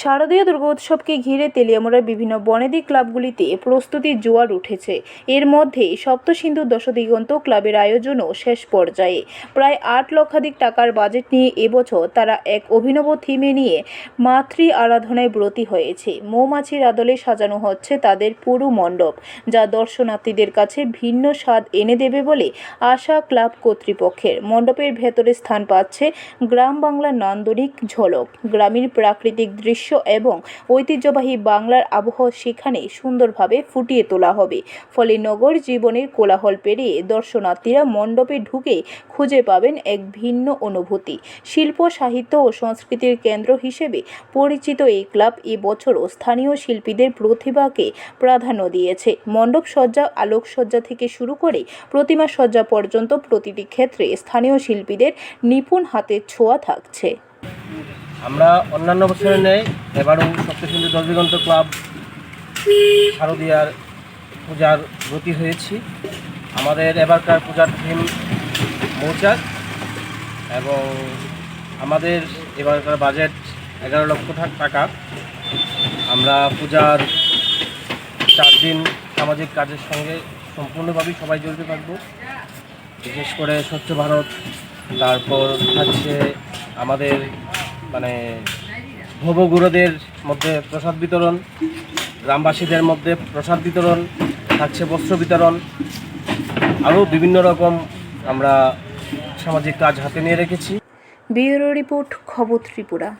শারদীয় দুর্গোৎসবকে ঘিরে তেলিয়ামুড়ার বিভিন্ন বনেদি ক্লাবগুলিতে প্রস্তুতির জোয়ার উঠেছে। এর মধ্যে সপ্তসিন্ধু দশদিগন্ত ক্লাবের আয়োজনও শেষ পর্যায়ে। প্রায় আট লক্ষাধিক টাকার বাজেট নিয়ে এবছর তারা এক অভিনব থিমে নিয়ে মাতৃ আরাধনায় ব্রতী হয়েছে। মৌমাছির আদলে সাজানো হচ্ছে তাদের পুরু মণ্ডপ, যা দর্শনার্থীদের কাছে ভিন্ন স্বাদ এনে দেবে বলে আশা ক্লাব কর্তৃপক্ষের। মণ্ডপের ভেতরে স্থান পাচ্ছে গ্রাম বাংলার নান্দনিক ঝলক। গ্রামীণ প্রাকৃতিক দৃশ্য এবং ঐতিহ্যবাহী বাংলার আবহাওয়া সেখানে সুন্দরভাবে ফুটিয়ে তোলা হবে। ফলে নগর জীবনের কোলাহল পেরিয়ে দর্শনার্থীরা মণ্ডপে ঢুকে খুঁজে পাবেন এক ভিন্ন অনুভূতি। শিল্প, সাহিত্য ও সংস্কৃতির কেন্দ্র হিসেবে পরিচিত এই ক্লাব এবছরও স্থানীয় শিল্পীদের প্রতিভাকে প্রাধান্য দিয়েছে। মণ্ডপ সজ্জা, আলোকসজ্জা থেকে শুরু করে প্রতিমা সজ্জা পর্যন্ত প্রতিটি ক্ষেত্রে স্থানীয় শিল্পীদের নিপুণ হাতের ছোঁয়া থাকছে। আমরা অন্যান্য বছরের নেই এবারও সপ্তসিন্ধু দশদিগন্ত ক্লাব শারদীয়ার পূজার ব্রতী হয়েছি। আমাদের এবারকার পূজার থিম মৌচাক এবং আমাদের এবারকার বাজেট এগারো লক্ষ টাকা। আমরা পূজার চার দিন সামাজিক কাজের সঙ্গে সম্পূর্ণভাবেই সবাই জড়িত থাকব। বিশেষ করে স্বচ্ছ ভারত, তারপর হচ্ছে আমাদের মানে ভবগুরুদের মধ্যে প্রসাদ বিতরণ, গ্রামবাসীদের মধ্যে প্রসাদ বিতরণ, থাকছে বস্ত্র বিতরণ, আরও বিভিন্ন রকম আমরা সামাজিক কাজ হাতে নিয়ে রেখেছি। ব্যুরো রিপোর্ট, খবর ত্রিপুরা।